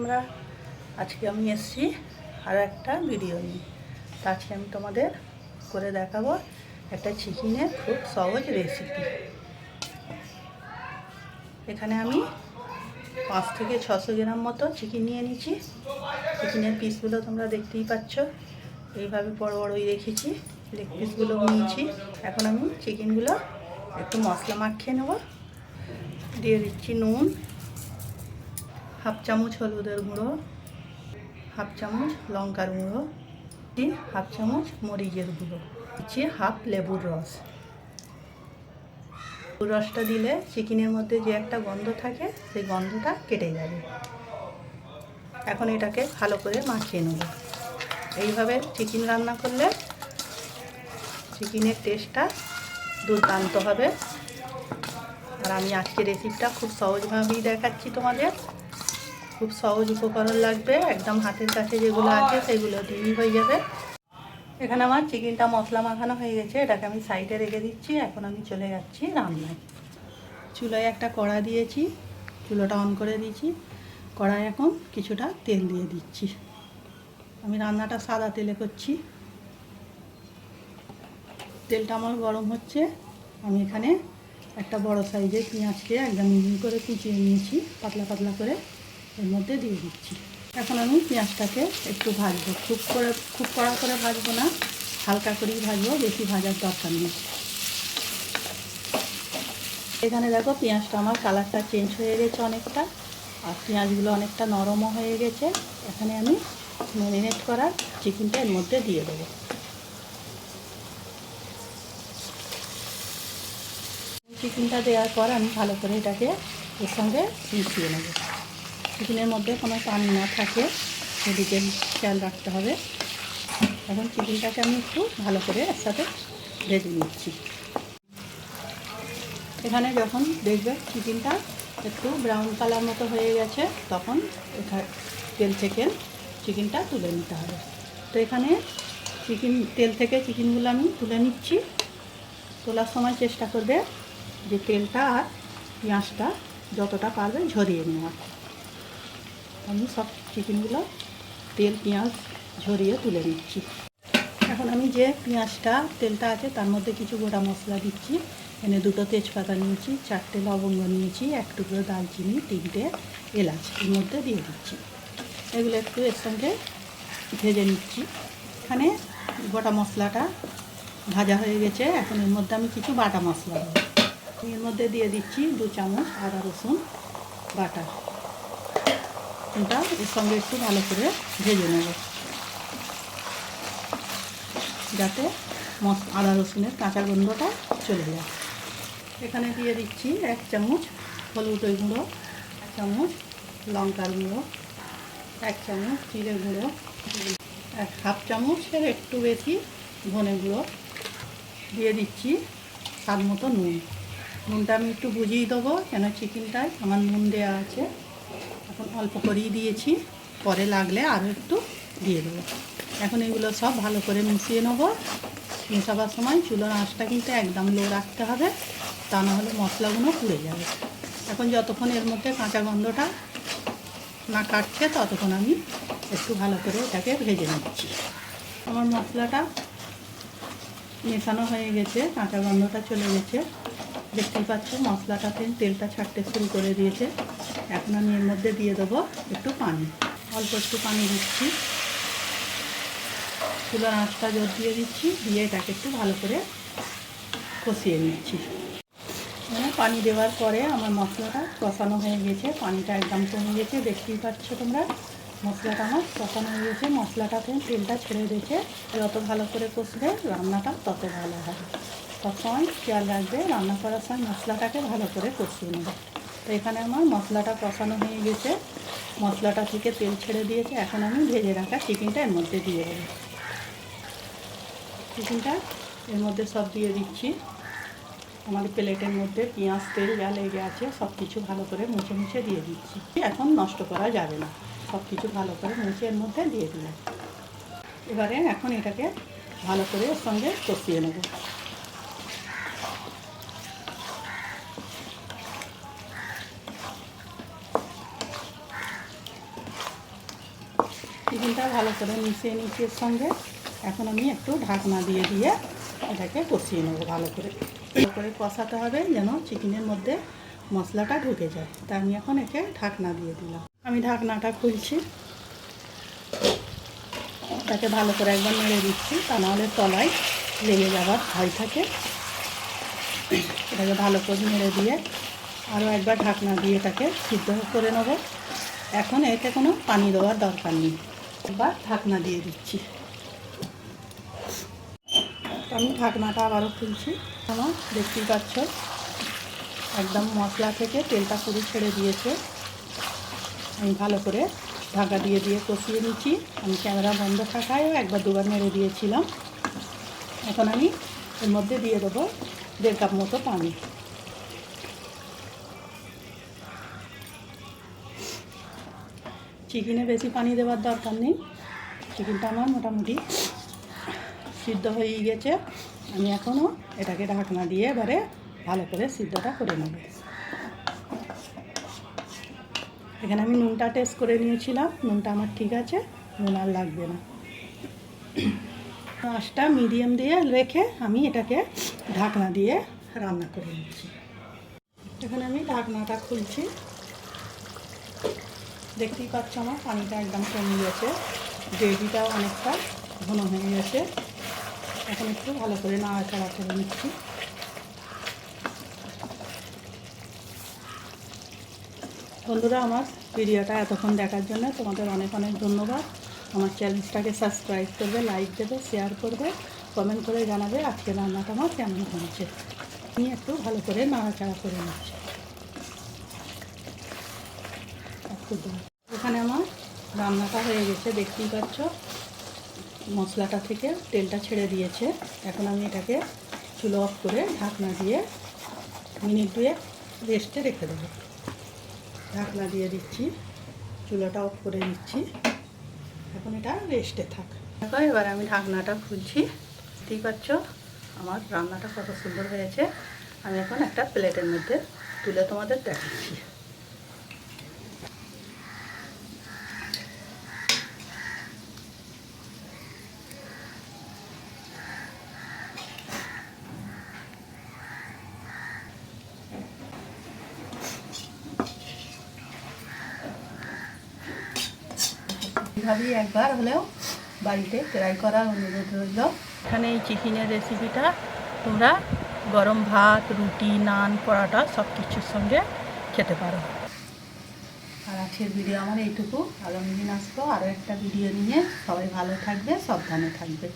তোমরা আজকে আমি এসেছি আরও একটা ভিডিও নিয়ে। তা আজকে আমি তোমাদের করে দেখাবো একটা চিকেনের খুব সহজ রেসিপি এখানে আমি পাঁচ থেকে ছশো গ্রাম মতো চিকেন নিয়ে নিয়েছি। চিকেনের পিসগুলো তোমরা দেখতেই পাচ্ছ। এইভাবে বড় বড়ই রেখেছি লেগ পিসগুলো নিয়েছি। এখন আমি চিকেনগুলো একটু মশলা মাখিয়ে নেব। দিয়ে দিচ্ছি নুন। হাফ চামচ হলুদের গুঁড়ো, হাফ চামচ লঙ্কার গুঁড়ো দিন হাফ চামচ মরিচের গুঁড়ো, দিচ্ছি হাফ লেবুর রস। লেবুর রসটা দিলে চিকেনের মধ্যে যে একটা গন্ধ থাকে, সেই গন্ধটা কেটে যাবে। এখন এটাকে ভালো করে মাখিয়ে নেব। এইভাবে চিকেন রান্না করলে চিকেনের টেস্টটা দুর্দান্ত হবে। আর আমি আজকে রেসিপিটা খুব সহজভাবেই দেখাচ্ছি তোমাদের। খুব সহজ উপকরণ লাগবে। একদম হাতের কাছে যেগুলো আছে, সেগুলো দিয়েই হয়ে যাবে। এখানে আমার চিকেনটা মশলা মাখানো হয়ে গেছে। এটাকে আমি সাইডে রেখে দিচ্ছি। এখন আমি চলে যাচ্ছি রান্নায়। চুলায় একটা কড়া দিয়েছি। চুলোটা অন করে দিয়েছি। কড়ায় এখন কিছুটা তেল দিয়ে দিচ্ছি। আমি রান্নাটা সাদা তেলে করছি। তেলটা আমার গরম হচ্ছে। আমি এখানে একটা বড় সাইজের পেঁয়াজকে একদম মিহি করে কুচিয়ে নিয়েছি। পাতলা পাতলা করে। এর মধ্যে দিয়ে দিচ্ছি। এখন আমি পেঁয়াজটাকে একটু ভাজবো। খুব করে, খুব কড়া করে ভাজবো না, হালকা করেই ভাজবো, বেশি ভাজার দরকার নেই। এখানে দেখো পেঁয়াজটা আমার কালারটা চেঞ্জ হয়ে গেছে অনেকটা, আর পেঁয়াজগুলো অনেকটা নরমও হয়ে গেছে। এখানে আমি ম্যারিনেট করা চিকেনটা এর মধ্যে দিয়ে দেবো। চিকেনটা দেওয়ার পর আমি ভালো করে এটাকে এর সঙ্গে মিশিয়ে নেব। চিকেনের মধ্যে কোনো পানি না থাকে সেদিকে খেয়াল রাখতে হবে। এখন চিকেনটাকে আমি একটু ভালো করে একসাথে ভেজে নিচ্ছি। এখানে যখন দেখবে চিকেনটা একটু ব্রাউন কালার মতো হয়ে গেছে, তখন এখানে তেল থেকে চিকেনটা তুলে নিতে হবে। তো এখানে চিকেন, তেল থেকে চিকেনগুলো আমি তুলে নিচ্ছি। তোলার সময় চেষ্টা করবে যে তেলটা আর পেঁয়াজটা যতটা পারবে ঝরিয়ে নেওয়া আমি সব চিকেনগুলো তেল, পেঁয়াজ ঝরিয়ে তুলে নিচ্ছি। এখন আমি যে পেঁয়াজটা, তেলটা আছে, তার মধ্যে কিছু গোটা মশলা দিচ্ছি। এনে দুটো তেজপাতা নিয়েছি, চারটে লবঙ্গ নিয়েছি, এক টুকরো দালচিনি তিনটে এলাচ এর মধ্যে দিয়ে দিচ্ছি। এগুলো একটু এর সঙ্গে ভেজে নিচ্ছি। এখানে গোটা মশলাটা ভাজা হয়ে গেছে। এখন এর মধ্যে আমি কিছু বাটা মশলা দেবো। এর মধ্যে দিয়ে দিচ্ছি দু চামচ আদা রসুন বাটা। এটা এর সঙ্গে একটু ভালো করে ভেজে নেব। যাতে মশ আদা রসুনের কাঁচা গন্ধটা চলে যায়। এখানে দিয়ে দিচ্ছি এক চামচ হলুদের গুঁড়ো, এক চামচ লঙ্কার গুঁড়ো, এক চামচ জিরে গুঁড়ো, এক হাফ চামচের একটু বেশি ধনে গুঁড়ো। দিয়ে দিচ্ছি স্বাদ মতো নুন। নুনটা আমি একটু বুঝিয়ে দেবো কেন চিকেনটায় আমার নুন দেওয়া আছে। এখন অল্প করেই দিয়েছি। পরে লাগলে আরও একটু দিয়ে দেবো। এখন এগুলো সব ভালো করে মিশিয়ে নেব। মেশাবার সময় চুলোর আঁচটা কিন্তু একদম লো রাখতে হবে, তা না হলে মশলাগুলো পুড়ে যাবে। এখন যতক্ষণ এর মধ্যে কাঁচা গন্ধটা না কাটছে, ততক্ষণ আমি একটু ভালো করে এটাকে ভেজে নিচ্ছি। আমার মশলাটা মেশানো হয়ে গেছে, কাঁচা গন্ধটা চলে গেছে। দেখতেই পাচ্ছ মশলাটাতে তেলটা ছাড়তে শুরু করে দিয়েছে। এখন আমি এর মধ্যে দিয়ে দেবো একটু পানি। অল্প একটু পানি দিচ্ছি। চুলার আঁচটা জোর দিয়ে দিচ্ছি, দিয়ে এটাকে একটু ভালো করে কষিয়ে নিচ্ছি। মানে পানি দেওয়ার পরে আমার মশলাটা কষানো হয়ে গেছে। পানিটা একদম কমে গেছে। দেখতেই পাচ্ছ তোমরা, মশলাটা আমার কষানো হয়ে গেছে। মশলাটাতে তেলটা ছেড়ে দিয়েছে। যত ভালো করে কষবে, রান্নাটা তত ভালো হবে। সবসময় খেয়াল রাখবে রান্না করার সময় মশলাটাকে ভালো করে কষিয়ে নেবে। তো এখানে আমার মশলাটা কষানো হয়ে গেছে। মশলাটা থেকে তেল ছেড়ে দিয়েছে। এখন আমি ভেজে রাখা চিকেনটা এর মধ্যে দিয়ে দেবো। চিকেনটা এর মধ্যে সব দিয়ে দিচ্ছি। আমার প্লেটের মধ্যে পেঁয়াজ, তেল যা লেগে আছে সব কিছু ভালো করে মুছে মুছে দিয়ে দিচ্ছি। এখন নষ্ট করা যাবে না। সব কিছু ভালো করে মুছে এর মধ্যে দিয়ে দিলাম। এবারে এখন এটাকে ভালো করে সঙ্গে কষিয়ে নেব। চিকেনটা ভালো করে মিশিয়ে নিচ্ছি এর সঙ্গে। এখন আমি একটু ঢাকনা দিয়ে দিয়ে এটাকে কষিয়ে নেব ভালো করে। ভালো করে কষাতে হবে যেন চিকেনের মধ্যে মশলাটা ঢুকে যায়। তা আমি এখন একে ঢাকনা দিয়ে দিলাম। আমি ঢাকনাটা খুলছি। এটাকে ভালো করে একবার নেড়ে দিচ্ছি, তা নাহলে তলায় লেগে যাওয়ার ভয় থাকে। এটাকে ভালো করে নেড়ে দিয়ে আরও একবার ঢাকনা দিয়ে এটাকে সিদ্ধ করে নেব। এখন এতে কোনো পানি দেওয়ার দরকার নেই। এবার ঢাকনা দিয়ে দিচ্ছি। আমি ঢাকনাটা আবারও খুলছি। আমার দেখতেই পাচ্ছ, একদম মশলা থেকে তেলটা পুরো ছেড়ে দিয়েছে। আমি ভালো করে ঢাকা দিয়ে দিয়ে কষিয়ে নিচ্ছি। আমি ক্যামেরা বন্ধ থাকায়ও একবার দুবার মেরে দিয়েছিলাম। এখন আমি এর মধ্যে দিয়ে দেবো দেড় কাপ মতো পানি। চিকেনে বেশি পানি দেওয়ার দরকার নেই। চিকেনটা আমার মোটামুটি সিদ্ধ হয়ে গেছে। আমি এখনও এটাকে ঢাকনা দিয়ে এবারে ভালো করে সিদ্ধটা করে নেব। এখানে আমি নুনটা টেস্ট করে নিয়েছিলাম। নুনটা আমার ঠিক আছে, নুন আর লাগবে না। আঁচটা মিডিয়াম দিয়ে রেখে আমি এটাকে ঢাকনা দিয়ে রান্না করে নিচ্ছি। এখানে আমি ঢাকনাটা খুলছি। দেখতেই পাচ্ছ আমার, পানিটা একদম কমে গেছে গ্রেভিটাও অনেকটা ঘন হয়ে গেছে এখন একটু ভালো করে নাড়াচাড়া করে নিচ্ছি। বন্ধুরা, আমার ভিডিওটা এতক্ষণ দেখার জন্য তোমাদের অনেক অনেক ধন্যবাদ। আমার চ্যানেলটাকে সাবস্ক্রাইব করবে লাইক দেবে শেয়ার করবে কমেন্ট করে জানাবে আজকে রান্নাটা আমার কেমন হয়েছে। আমি একটু ভালো করে নাড়াচাড়া করে নিচ্ছি। আমার রান্নাটা হয়ে গেছে, দেখতেই পাচ্ছ। মশলাটা থেকে তেলটা ছেড়ে দিয়েছে। এখন আমি এটাকে চুলো অফ করে ঢাকনা দিয়ে মিনিট দুয়ে রেস্টে রেখে দেবো। ঢাকনা দিয়ে দিচ্ছি, চুলোটা অফ করে দিচ্ছি এখন এটা রেস্টে থাক। দেখো, এবার আমি ঢাকনাটা খুলছি দেখতেই পাচ্ছ, আমার রান্নাটা কত সুন্দর হয়েছে। আমি এখন একটা প্লেটের মধ্যে তুলে তোমাদের দেখাচ্ছি। এইভাবেই একবার হলেও বাড়িতে ট্রাই করার অনুরোধ রইল। এখানে এই চিকেনের রেসিপিটা তোমরা গরম ভাত, রুটি, নান, পরাটা সব কিছুর সঙ্গে খেতে পারো। আর আজকের ভিডিও আমার এইটুকু। আগামী দিন আসব আরও একটা ভিডিও নিয়ে। সবাই ভালো থাকবে, সাবধানে থাকবে।